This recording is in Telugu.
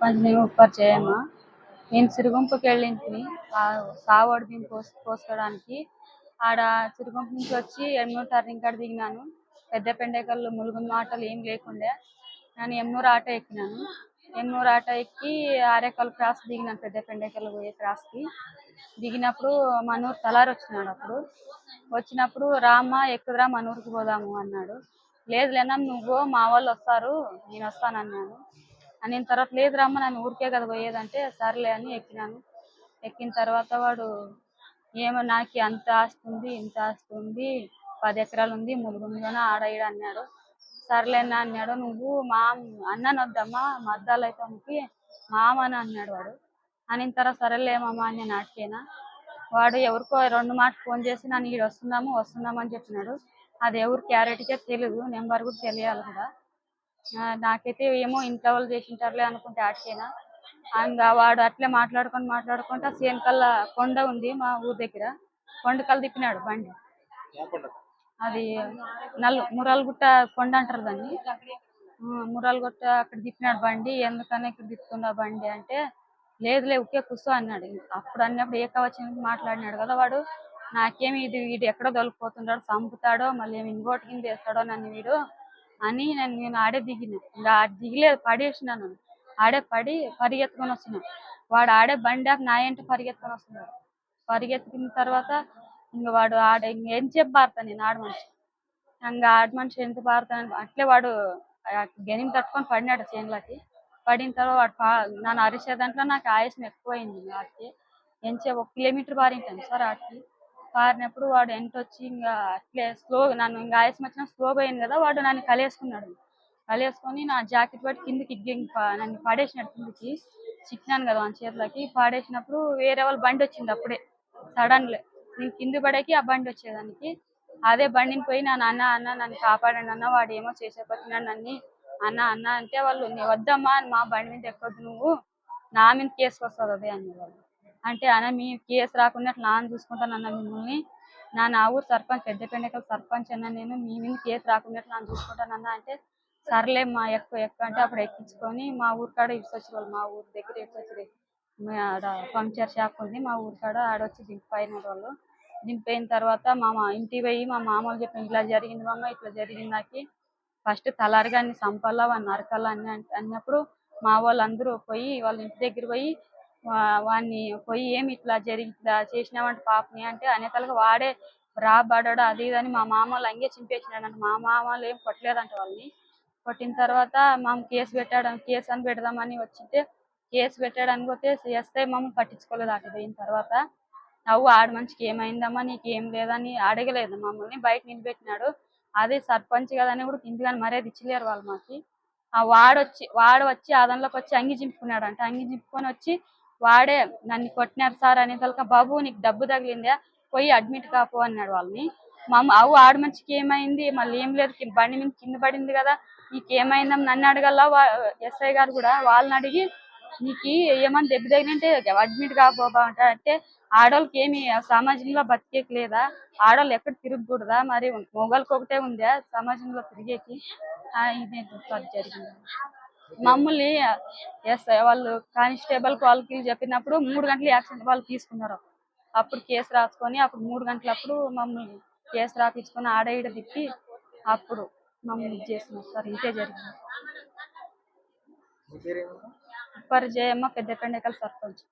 నేను ఉప్పరిచేయమ్మ నేను సిరుగుంపుకి వెళ్ళింటిని. సావాడు దీన్ని కోసు పోసుకోవడానికి ఆడ సిరుగుంపు నుంచి వచ్చి ఎన్నూరు టర్నింగ్ కాడ దిగినాను. పెద్ద పెండకల్లో ములుగున్న మాటలు ఏం లేకుండే. నేను ఎన్నూరు ఆటో ఎక్కినాను. ఎన్నూరు ఆటో ఎక్కి ఆరేకల్ క్రాస్ దిగినాను పెద్ద పెండకల్లు పోయే క్రాస్కి. దిగినప్పుడు మనూరు తలారి వచ్చినాడు అప్పుడు. వచ్చినప్పుడు రామ్మ ఎక్కుదురా మనూరుకి పోదాము అన్నాడు. లేదు లేనా నువ్వు మా వాళ్ళు వస్తారు నేను వస్తాను నేను అని తర్వాత లేదు రమ్మ నన్ను ఊరికే కదా పోయేదంటే సర్లే అని ఎక్కినాను. ఎక్కిన తర్వాత వాడు ఏమో నాకు అంత ఆస్తి ఉంది ఇంత ఆస్తి ఉంది పది ఎకరాలు ఉంది ములుగుందిలోనే ఆడ ఈడ అన్నాడు. సర్లే అన్నాడు నువ్వు మా అన్నను వద్దమ్మా మా అద్దాలు అయితే అమ్మకి మామ అని అన్నాడు వాడు. అనిన తర్వాత సరేలేమమ్మా అని నేను అడిగాను. వాడు ఎవరికో రెండు మాట ఫోన్ చేసి నన్ను ఈడు వస్తున్నాము వస్తున్నాము అని చెప్పినాడు. అది ఎవరు క్యారెట్గా తెలియదు నెంబర్ కూడా తెలియాలి కూడా నాకైతే ఏమో ఇంట్లో వాళ్ళు చేసింటారులే అనుకుంటే ఆడికేనా ఇంకా వాడు అట్లే మాట్లాడుకొని మాట్లాడుకుంటా సేనకల్లా కొండ ఉంది మా ఊరు దగ్గర. కొండకల్లా తిప్పినాడు బండి. అది నల్ మురాలగుట్ట కొండ అంటారు దాన్ని. మురాలగుట్ట అక్కడ తిప్పినాడు బండి. ఎందుకని ఇక్కడ తిప్పుతున్నా బండి అంటే లేదులే ఉక్కే కూర్చో అన్నాడు. అప్పుడు అన్నప్పుడు ఏ కవచం మాట్లాడినాడు కదా వాడు. నాకేమి ఇది వీడు ఎక్కడో దొరికిపోతున్నాడు చంపుతాడో మళ్ళీ ఏమి ఇంకోటి కింద వేస్తాడో నన్ను వీడు అని నేను నేను ఆడే దిగిన. ఇంకా దిగలేదు పడేసినాను. ఆడే పడి పరిగెత్తుకొని వస్తున్నా. వాడు ఆడే బండి ఆపి నా ఏంటి పరిగెత్తుకొని వస్తున్నాడు? పరిగెత్తుకున్న తర్వాత ఇంకా వాడు ఆడ ఇంక ఏం చెప్పి నేను? ఆడ మనిషి. ఇంకా ఆడ మనిషి ఎంత పారుతాను అట్లే వాడు గెనిని తట్టుకొని పడినాడు చేనులకి. పడిన తర్వాత వాడు పా- నన్ను అరిసే దాంట్లో నాకు ఆయాసం ఎక్కువైంది. ఆడికి ఎంచే ఒక కిలోమీటర్ పారింటాను సార్ ఆడికి. పారినప్పుడు వాడు ఎంత వచ్చి ఇంకా అట్లే స్లో నన్ను ఇంకా ఆయాసం వచ్చిన స్లో పోయింది కదా వాడు నన్ను కలివేసుకున్నాడు కలివేసుకొని నా జాకెట్ పట్టి కిందికి నన్ను పడేసినాడు కిందికి. చిక్కినాను కదా మన చేతులకి. పడేసినప్పుడు వేరే వాళ్ళ బండి వచ్చింది అప్పుడే. సడన్లే. నేను కింద పడేకి ఆ బండి వచ్చేదానికి. అదే బండిని పోయి నా అన్న అన్న నన్ను కాపాడండి అన్న వాడు ఏమో చేసేపట్టినాడు నన్ను. అన్న అన్న అంటే వాళ్ళు నీ వద్దమ్మా మా బండి మీద ఎక్కొద్దు నువ్వు. నా మీద కేసు వస్తుంది అదే అనేవాళ్ళు అంటే అన్న మీ కేసు రాకుండా నాన్న చూసుకుంటానన్న మిమ్మల్ని. నా నా ఊరు సర్పంచ్ పెద్దపెండకల సర్పంచ్ అన్న నేను. మీ మీద కేసు రాకుండా నాన్న చూసుకుంటానన్న అంటే సర్లే మా ఎక్కువ ఎక్కువ అంటే అప్పుడు ఎక్కించుకొని మా ఊరు కాడ ఇడిసొచ్చి వాళ్ళు మా ఊరు దగ్గర ఇడిసొచ్చి ఆడ పంక్చర్ షాప్ ఉంది. మా ఊరు కాడ ఆడొచ్చి దింపిపోయిన వాళ్ళు. దింపైన తర్వాత మా మా ఇంటికి పోయి మా మామూలు చెప్పిన ఇట్లా జరిగింది మామ ఇట్లా జరిగింది నాకు. ఫస్ట్ తలారిగా అన్ని సంపల్లా వాడిని నరకాలా అని అన్నప్పుడు మా వాళ్ళందరూ పోయి వాళ్ళ ఇంటి దగ్గర పోయి వాడిని పోయి ఏమి ఇట్లా జరిగి ఇట్లా పాపని అంటే అనేతలకు వాడే రాబడ్డాడు అది ఇదని మా మామ వాళ్ళు అంగే చింపేసినాడంట. మా మామ వాళ్ళు ఏం కొట్టలేదంట వాళ్ళని. కొట్టిన తర్వాత మామ కేసు పెట్టాడు కేసు అని పెడదామని వచ్చితే కేసు పెట్టాడు అనుకోతే చేస్తే మామ పట్టించుకోలేదు అటు పోయిన తర్వాత. నవ్వు ఆడ మనిషికి ఏమైందమ్మా నీకు ఏం లేదని అడగలేదు మమ్మల్ని. బయట నిలబెట్టినాడు. అదే సర్పంచ్ కదని కూడా ఇంటిగాని మర్యాద ఇచ్చలేరు వాళ్ళు మాకి. ఆ వాడొచ్చి వాడు వచ్చి ఆదంలోకి వచ్చి అంగి చింపుకున్నాడు అంట అంగి చింపుకొని వచ్చి వాడే నన్ను కొట్టినారు సార్ అనే తలక బాబు నీకు డబ్బు తగిలిందా పోయి అడ్మిట్ కాపో అన్నాడు వాళ్ళని. మా అవు ఆడ మనిషికి ఏమైంది? మళ్ళీ ఏం లేదు బండి మీద కింద పడింది కదా నీకు ఏమైందని నన్ను అడగల ఎస్ఐ గారు కూడా వాళ్ళని అడిగి నీకు ఏమన్నా దెబ్బ తగిలింటే అడ్మిట్ కాపోబా అంటే ఆడవాళ్ళకి ఏమి సమాజంలో బతికేకి లేదా ఆడవాళ్ళు ఎక్కడ తిరగకూడదా? మరి మొగోళ్ళకి ఒకటే ఉందా సమాజంలో తిరిగేకి? ఇది ఇదే జరిగింది. మమ్మల్ని ఎస్ వాళ్ళు కానిస్టేబుల్ వాళ్ళకి చెప్పినప్పుడు మూడు గంటలు యాక్సిడెంట్ వాళ్ళు తీసుకున్నారు. అప్పుడు కేసు రాసుకొని అప్పుడు మూడు గంటలప్పుడు మమ్మల్ని కేసు రాపించుకొని ఆడ ఈడ తిప్పి అప్పుడు మమ్మల్ని ఇది చేస్తున్నారు సార్. ఇంతే జరిగింది. పరిచయమ్మ పెద్ద పెండకల సర్పంచ్.